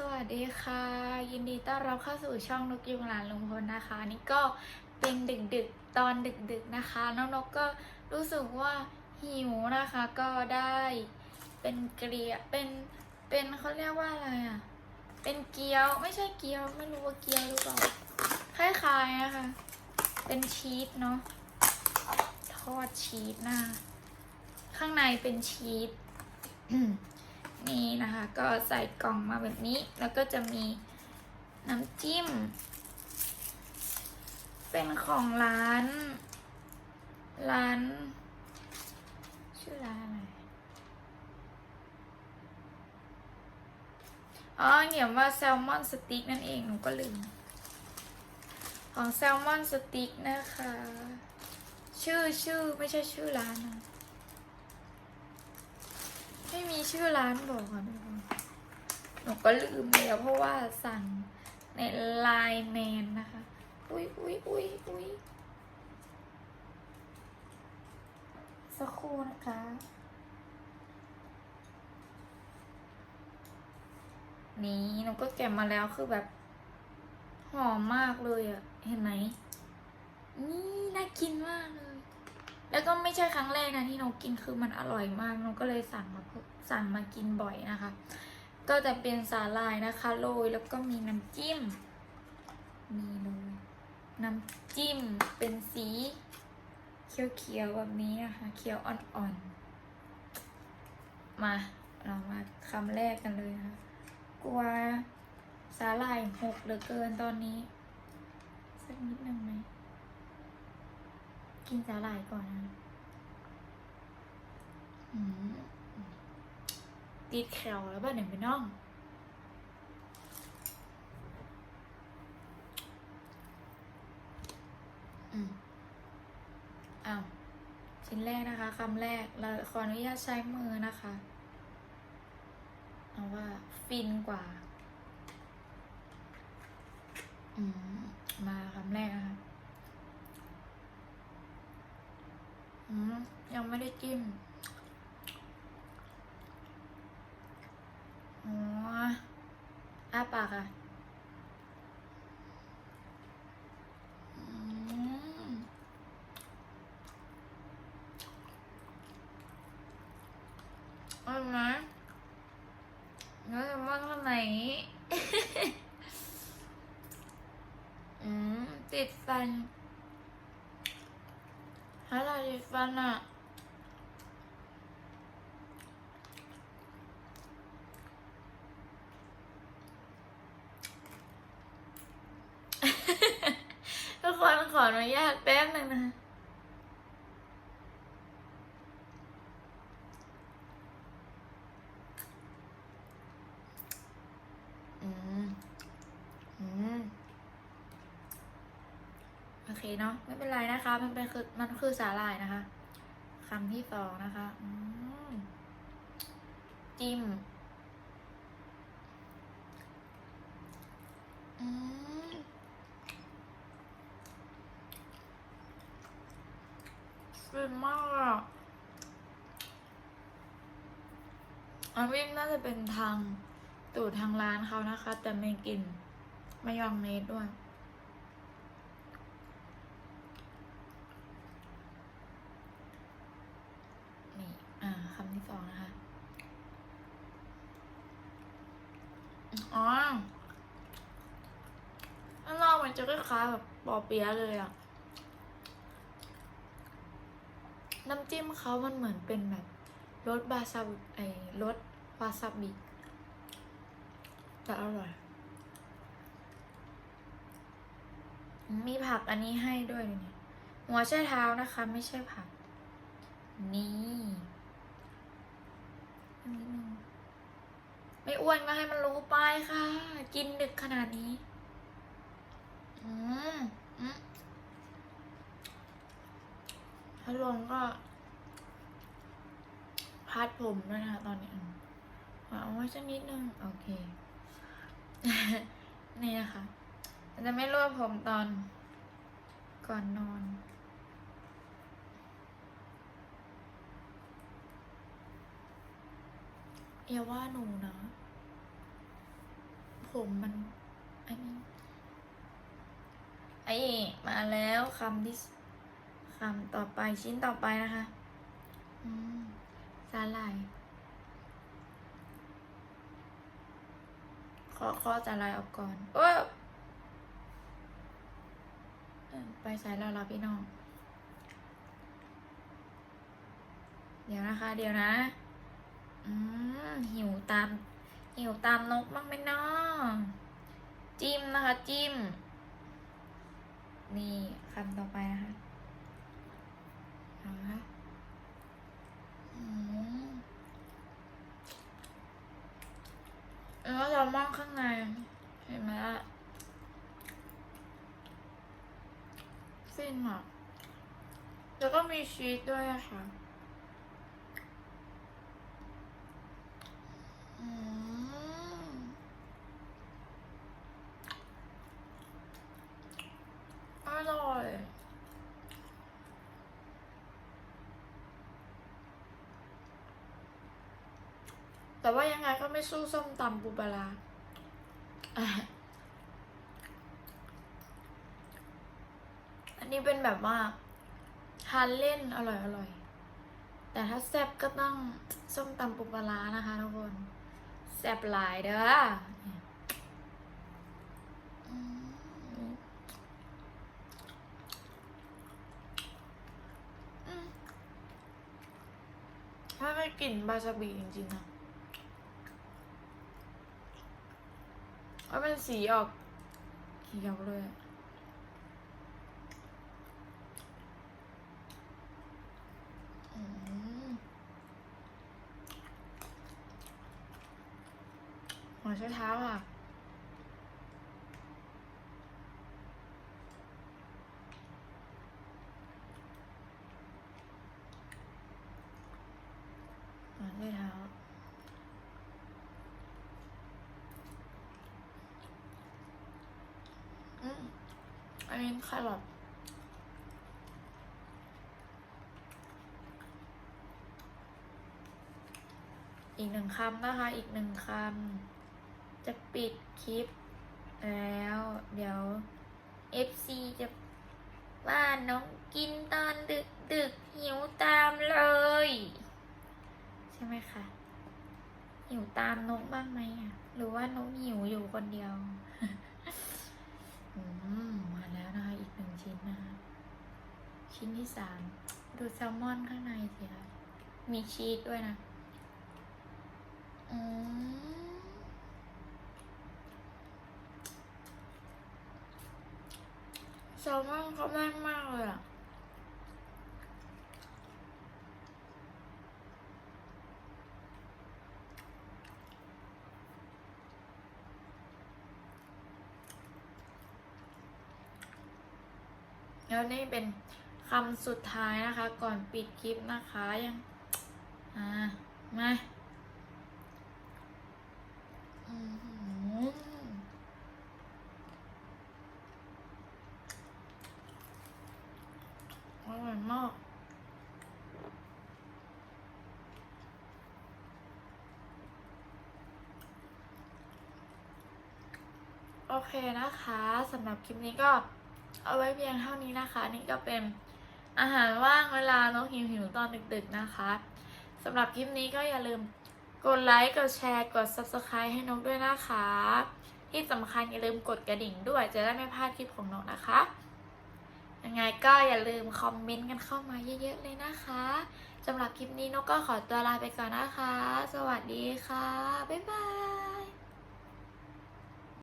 สวัสดีค่ะ ยินดีต้อนรับเข้าสู่ช่องนกยุงหลานลุงพลนะคะ นี่ก็เป็นดึกดึกตอนดึกดึกนะคะน้องนกก็รู้สึกว่าหิวนะคะ ก็ได้เป็นเกลียเป็นเป็นเขาเรียกว่าอะไรอะเป็นเกี๊ยวไม่ใช่เกี๊ยวไม่รู้ว่าเกี๊ยวหรือเปล่าคล้ายๆนะคะ เป็นชีสเนาะทอดชีสนะข้างในเป็นชีส นี่นะคะ ก็ใส่กล่องมาแบบนี้ แล้วก็จะมีน้ำจิ้ม เป็นของร้าน ร้าน ชื่อร้านอะไรอ๋อเขียนว่าแซลมอนสติ๊กนั่นเองหนูก็ลืม ของแซลมอนสติ๊กนะคะ ชื่อชื่อไม่ใช่ชื่อร้านนะ ไม่มีชื่อร้านบอกค่ะทุกคนหนูก็ลืมแล้วเพราะว่าสั่งในไลน์แมนนะคะ อุ้ยอุ้ยอุ้ยอุ้ยสักครู่นะคะนี่หนูก็เก็บมาแล้วคือแบบ หอมมากเลยอะเห็นไหมนี่น่ากินมากเลย แล้วก็ไม่ใช่ครั้งแรกนะที่นกกินคือมันอร่อยมากนกก็เลยสั่งมาสั่งมากินบ่อยนะคะ ก็จะเป็นสาลายนะคะโรยแล้วก็มีน้ำจิ้มนี่เลยน้ำจิ้มเป็นสีเขียวๆแบบนี้นะคะเขียวอ่อนๆ มาเรามาคำแรกกันเลยนะคะกลัวสาลายหกเหลือเกินตอนนี้ สักนิดหนึ่งไหม กินสาหร่ายก่อนนะอติดแคลแล้วบ้านหนไปน้อง อืมอ้าวชิ้นแรกนะคะคำแรกเราขออนุญาตใช้มือนะคะ เอาว่าฟินกว่า อืม มาคำแรกนะคะ อืม ยังไม่ได้จิ้มอ๋ออ้าปากอะอืมอร่อยไหมเนื้อแซลมอนข้างในอืมติดฟัน ถ้าเราติดฟันอะทุกคนขออนุญาตแป๊บหนึ่งนะคะอืม อืม โอ เคเนาะไม่เป็นไรนะคะ มันเป็นคือมันคือสาหร่ายนะคะคำที่สองนะคะอจิ้มอืมฟินมากอันนี้น่าจะเป็นทางตูดทางร้านเขานะคะ แต่ไม่กลินไมายองเนสด้วย นี่ อ่าคำที่สองนะคะ อ๋อข้างนอกมันจะคล้ายๆแบบปอเปี๊ยะเลยอะน้ำจิ้มเขามันเหมือนเป็นแบบรสบาซาบไอรสวาซาบิแต่อร่อย มีผักอันนี้ให้ด้วยเนี่ยหัวไชเท้านะคะ ไม่ใช่ผัก นี่ันนี้นึงไม่อ้วนก็ให้มันรู้ไปค่ะ กินดึกขนาดนี้ อืมอืมถ้าลงก็พัดผมด้วยนะคะตอนนี้เอาไว้สักนิดนึง โอเค นี่นะคะจะไม่รวบผมตอนก่อนนอน อย่าว่าหนูนะ ผมมันไอันนี้ไอ้มาแล้วคำที่สคำต่อไปชิ้นต่อไปนะคะ อืมสาหร่ายขอข้อสาหร่ายออกก่อนเออไปสายเราเราพี่น้อง เดี๋ยวนะคะ เดี๋ยวนะ อืมหิวตาม หิวตามนกบ้างไหมเนาะจิ้มนะคะ จิ้ม นี่คำต่อไปนะคะเอาละแล้วเรามองข้างใน เห็นไหมล่ะฟินอะแล้วก็มีชีสด้วยอะค่ะ อร่อยแต่ว่ายังไงก็ไม่สู้ส้มตำปูปลาอันนี้เป็นแบบว่าทานเล่นอร่อยอร่อย แต่ถ้าแซ่บก็ต้องส้มตำปูปลานะคะทุกคน แซ่บหลายเด้อถ้าไม่กลิ่นบาซาบิจริงๆนะว่าเป็นสีออกเขียวเลยอะอืม หัวใช้เท้าอะหัวใช้เท้าอืมอันนี้แครอทอีกหนึ่งคำนะคะ อีกหนึ่งคำ จะปิดคลิปแล้ว เดี๋ยว FC จะว่าน้องกินตอนดึกดึกหิวตามเลย ใช่ไหมคะหิวตามนกบ้างไหมอะ หรือว่านกหิวอยู่คนเดียวมมาแล้วนะคะ อีกหนึ่งชิ้นนะคะชิ้นที่สามดูแซลมอนข้างในสิคะมีชีสด้วยนะ อืมแซ ลมอนเขาแน่นมากเลยอะแล้วนี่เป็นคำสุดท้ายนะคะ ก่อนปิดคลิปนะคะยัง อ่า มาอือหืออ ร่อยมากโอเคนะคะสำหรับคลิปนี้ก็เอาไว้เพียงเท่านี้นะคะ นี่ก็เป็นอาหารว่างเวลาน้องหิวหิวตอนดึกๆนะคะสำหรับคลิปนี้ก็อย่าลืมกดไลค์กดแชร์กด subscribe ให้นกด้วยนะคะ ที่สำคัญอย่าลืมกดกระดิ่งด้วยจะได้ไม่พลาดคลิปของนกนะคะ ยังไงก็อย่าลืมคอมเมนต์กันเข้ามาเยอะๆเลยนะคะสำหรับคลิปนี้นกก็ขอตัวลาไปก่อนนะคะ สวัสดีค่ะ บ๊ายบาย